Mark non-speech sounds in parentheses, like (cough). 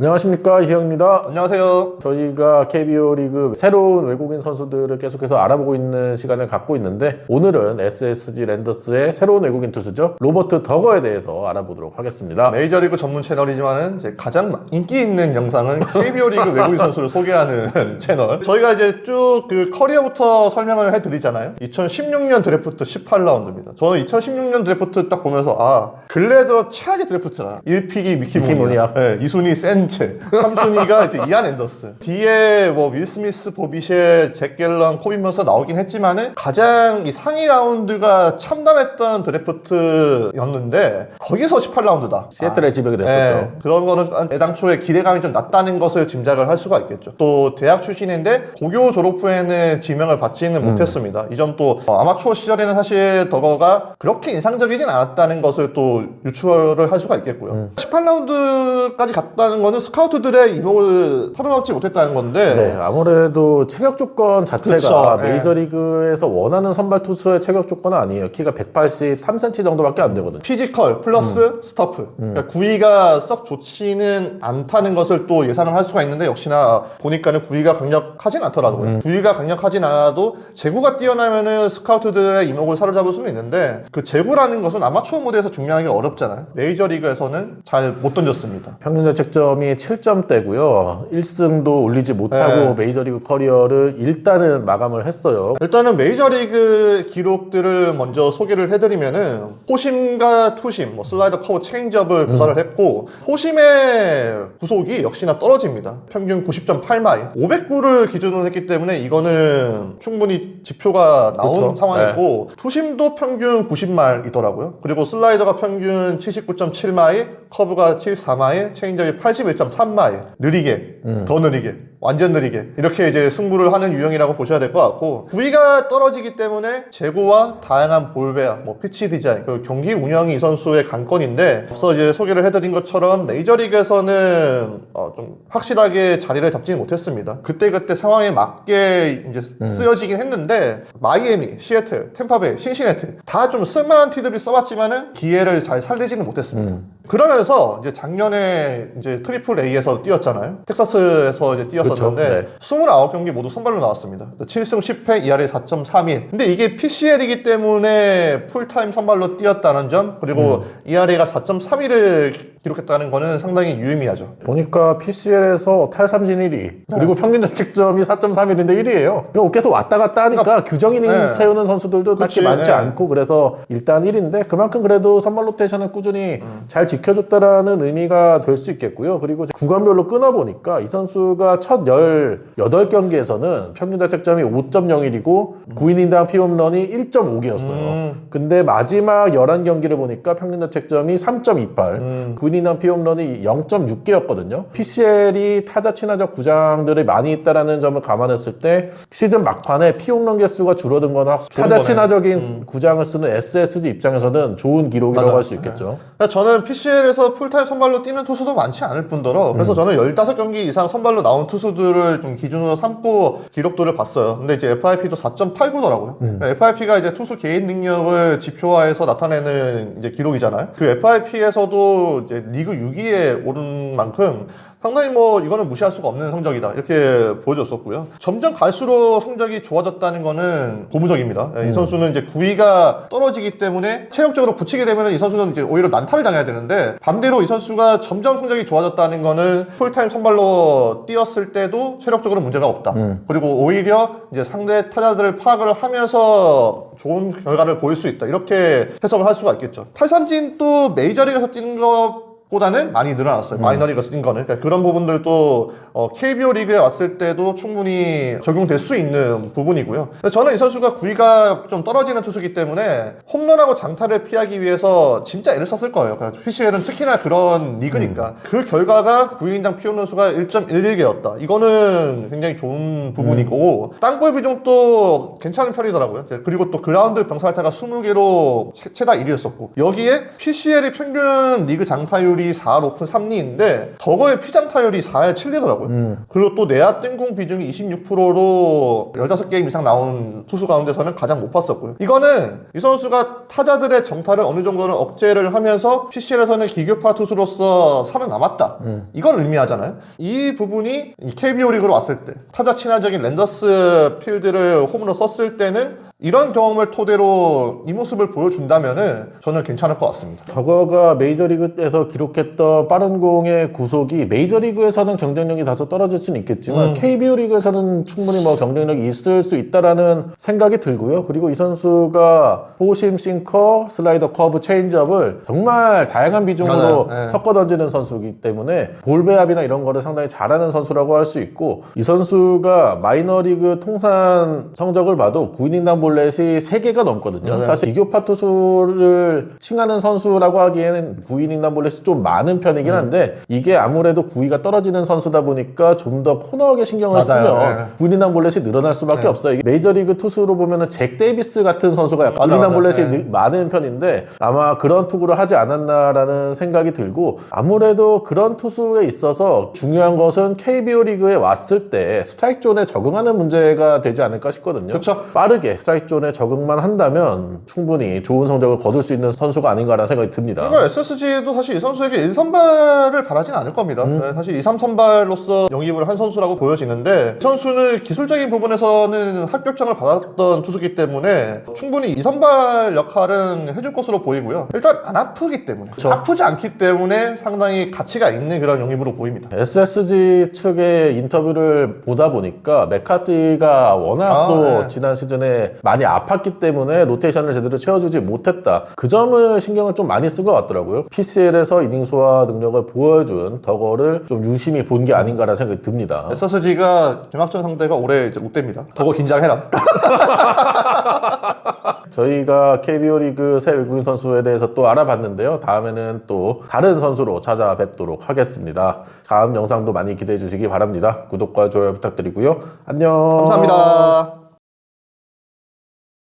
안녕하십니까 희영입니다. 안녕하세요. 저희가 KBO 리그 새로운 외국인 선수들을 계속해서 알아보고 있는 시간을 갖고 있는데 오늘은 SSG 랜더스의 새로운 외국인 투수죠 로버트 더거에 대해서 알아보도록 하겠습니다. 메이저리그 전문 채널이지만은 이제 가장 인기 있는 영상은 KBO 리그 외국인 선수를 소개하는 (laughs) 채널. 저희가 이제 쭉 그 커리어부터 설명을 해드리잖아요. 2016년 드래프트 18라운드입니다. 저는 2016년 드래프트 딱 보면서 아 근래 들어 최악의 드래프트라. 1픽이 미키 모니아. 네, 2순위 센 체, 3순위가 이제 이안 앤더슨. 뒤에 뭐 윌 스미스, 보비셰, 잭 갤런, 코빈 먼서 나오긴 했지만은 가장 이 상위 라운드가 참담했던 드래프트였는데 거기서 18라운드다. 시애틀에 지명이 됐었죠. 네, 그런 거는 애당초에 기대감이 좀 낮다는 것을 짐작을 할 수가 있겠죠. 또 대학 출신인데 고교 졸업 후에는 지명을 받지는 못했습니다. 이 점도 어, 아마추어 시절에는 사실 더거가 그렇게 인상적이진 않았다는 것을 또 유추를 할 수가 있겠고요. 18라운드까지 갔다는 거는 스카우트들의 이목을 사로잡지 못했다는 건데 네, 아무래도 체격 조건 자체가 그쵸, 네. 메이저리그에서 원하는 선발 투수의 체격 조건은 아니에요. 키가 183cm 정도밖에 안 되거든요. 피지컬 플러스 음. 스터프 그러니까 구위가 썩 좋지는 않다는 것을 또 예상을 할 수가 있는데 역시나 보니까는 구위가 강력하진 않더라고요 음. 구위가 강력하진 않아도 제구가 뛰어나면은 스카우트들의 이목을 사로잡을 수는 있는데 그 제구라는 것은 아마추어 무대에서 증명하기 어렵잖아요 메이저리그에서는 잘 못 던졌습니다 평균 자책점이 7점대고요. 1승도 올리지 못하고 네. 메이저리그 커리어를 일단은 마감을 했어요. 일단은 메이저리그 기록들을 먼저 소개를 해드리면은 포심과 투심, 뭐 슬라이더 커브 체인지업을 구사를 했고 포심의 구속이 역시나 떨어집니다. 평균 90.8마일, 509를 기준으로 했기 때문에 이거는 충분히 지표가 나온 그쵸. 상황이고 투심도 평균 90마일이더라고요. 그리고 슬라이더가 평균 79.7마일, 커브가 74마일, 체인지업이 81.3마일, 느리게, 더 느리게. 완전 느리게 이렇게 이제 승부를 하는 유형이라고 보셔야 될 것 같고 구위가 떨어지기 때문에 제구와 다양한 볼베어, 뭐 피치 디자인, 그리고 경기 운영이 이 선수의 관건인데 앞서 이제 소개를 해드린 것처럼 메이저리그에서는 어, 좀 확실하게 자리를 잡지는 못했습니다. 그때 그때 상황에 맞게 이제 쓰여지긴 했는데 마이애미, 시애틀, 템파베이, 신시내티 다 좀 쓸만한 티들을 써봤지만은 기회를 잘 살리지는 못했습니다. 그러면서 이제 작년에 이제 트리플 A에서 뛰었잖아요. 텍사스에서 이제 뛰었 었는데 그쵸, 29경기 모두 선발로 나왔습니다. 7승 10패, ERA 4.31. 근데 이게 PCL이기 때문에 풀타임 선발로 뛰었다는 점, 그리고 ERA가 4.31을 기록했다는 거는 상당히 유의미하죠. 보니까 PCL에서 탈삼진 1위 그리고 평균 자책점이 4.31인데 1위예요. 이거 계속 왔다 갔다 하니까 규정 이닝 네. 채우는 선수들도 딱히 그치, 많지 네. 않고 그래서 일단 1위인데 그만큼 그래도 선발 로테이션을 꾸준히 잘 지켜줬다라는 의미가 될 수 있겠고요. 그리고 구간별로 끊어보니까 이 선수가 첫 18경기에서는 평균 자책점이 5.01이고 9이닝당 피홈런이 1.5개였어요. 음. 근데 마지막 11경기를 보니까 평균 자책점이 3.28, 음. 9이닝당 피홈런이 0.6개였거든요. PCL이 타자 친화적 구장들이 많이 있다라는 점을 감안했을 때 시즌 막판에 피홈런 개수가 줄어든 거나 타자. 친화적인 구장을 쓰는 SSG 입장에서는 좋은 기록이라고. 할 수 있겠죠. 그러니까 저는 PCL에서 풀타임 선발로 뛰는 투수도 많지 않을 뿐더러 그래서 저는 15경기 이상 선발로 나온 투수 들을 좀 기준으로 삼고 기록도를 봤어요. 근데 이제 FIP도 4.89더라고요. FIP가 이제 투수 개인 능력을 지표화해서 나타내는 이제 기록이잖아요. 그 FIP에서도 이제 리그 6위에 오른 만큼 상당히 뭐 이거는 무시할 수가 없는 성적이다 이렇게 보여줬었고요. 점점 갈수록 성적이 좋아졌다는 거는 고무적입니다. 예, 이 선수는 이제 구위가 떨어지기 때문에 체력적으로 붙이게 되면 이 선수는 이제 오히려 난타를 당해야 되는데 반대로 이 선수가 점점 성적이 좋아졌다는 거는 풀타임 선발로 뛰었을 때도 체력적으로 문제가 없다. 그리고 오히려 이제 상대 타자들을 파악을 하면서 좋은 결과를 보일 수 있다. 이렇게 해석을 할 수가 있겠죠. 탈삼진 또 메이저리그에서 뛰는 거 보다는 많이 늘어났어요. 마이너리그 쓴 거는. 그러니까 그런 부분들도 어, KBO 리그에 왔을 때도 충분히 적용될 수 있는 부분이고요. 저는 이 선수가 구위가 좀 떨어지는 투수기 때문에 홈런하고 장타를 피하기 위해서 진짜 애를 썼을 거예요. 그러니까 PCL은 특히나 그런 리그니까. 그 결과가 구위인당 피홈런 수가 1.11개였다. 이거는 굉장히 좋은 부분이고 땅볼 비중도 괜찮은 편이더라고요. 그리고 또 그라운드 병살타가 20개로 최다 1위였었고 여기에 PCL의 평균 리그 장타율 이 비율이 4, 높은 3리인데 덕어의 피장 타율이 4에 7리더라고요. 그리고 또 내야 뜬공 비중이 26%로 15게임 이상 나온 투수 가운데서는 가장 높았었고요. 이거는 이 선수가 타자들의 정타를 어느 정도는 억제를 하면서 PCL에서는 기교파 투수로서 살아남았다. 이걸 의미하잖아요. 이 부분이 이 KBO 리그로 왔을 때 타자 친화적인 랜더스 필드를 홈으로 썼을 때는 이런 경험을 토대로 이 모습을 보여준다면은 저는 괜찮을 것 같습니다. 저거가 메이저리그에서 기록 했던 빠른 공의 구속이 메이저리그에서는 경쟁력이 다소 떨어질 수는 있겠지만 KBO 리그에서는 충분히 뭐 경쟁력이 있을 수 있다라는 생각이 들고요. 그리고 이 선수가 포심, 싱커, 슬라이더, 커브, 체인지업을 정말 다양한 비중으로 맞아요. 네. 섞어 던지는 선수이기 때문에 볼 배합이나 이런 거를 상당히 잘하는 선수라고 할 수 있고 이 선수가 마이너리그 통산 성적을 봐도 9이닝당 볼넷이 3개가 넘거든요. 맞아요. 사실 비교파 투수를 칭하는 선수라고 하기에는 9이닝당 볼넷이 좀 많은 음. 편이긴 한데 이게 아무래도 9위가 떨어지는 선수다 보니까 좀 더 코너하게 신경을 맞아요. 쓰면 9이닝당 볼넷이 늘어날 수밖에 네. 없어요. 이게 메이저리그 투수로 보면은 잭 데이비스 같은 선수가 약간 맞아, 9이닝당 맞아. 볼넷이 네. 늘- 많은 편인데 아마 그런 투구를 하지 않았나라는 생각이 들고 아무래도 그런 투수에 있어서 중요한 것은 KBO 리그에 왔을 때 스트라이크 존에 적응하는 문제가 되지 않을까 싶거든요. 그쵸. 빠르게 스트라이크 존에 적응만 한다면 충분히 좋은 성적을 거둘 수 있는 선수가 아닌가라는 생각이 듭니다. 그리고 SSG도 사실 이 선수 에게 1선발을 바라진 않을 겁니다. 음. 네, 사실 2, 3선발로서 영입을 한 선수라고 보여지는데 이 선수는 기술적인 부분에서는 합격점을 받았던 투수기 때문에 충분히 2선발 역할은 해줄 것으로 보이고요. 일단 안 아프기 때문에 그쵸. 아프지 않기 때문에 상당히 가치가 있는 그런 영입으로 보입니다. SSG 측의 인터뷰를 보다 보니까 메카티가 워낙 아, 또 네. 지난 시즌에 많이 아팠기 때문에 로테이션을 제대로 채워주지 못했다. 그 점을 신경을 좀 많이 쓴 것 같더라고요. PCL에서 이닝 소화 능력을 보여준 덕어를 좀 유심히 본 게 아닌가라는 생각이 듭니다. SSG가 개막전 상대가 올해 이제 롯데입니다. 더고 긴장해라. (laughs) 저희가 KBO 리그 새 외국인 선수에 대해서 또 알아봤는데요. 다음에는 또 다른 선수로 찾아뵙도록 하겠습니다. 다음 영상도 많이 기대해 주시기 바랍니다. 구독과 좋아요 부탁드리고요. 안녕. 감사합니다.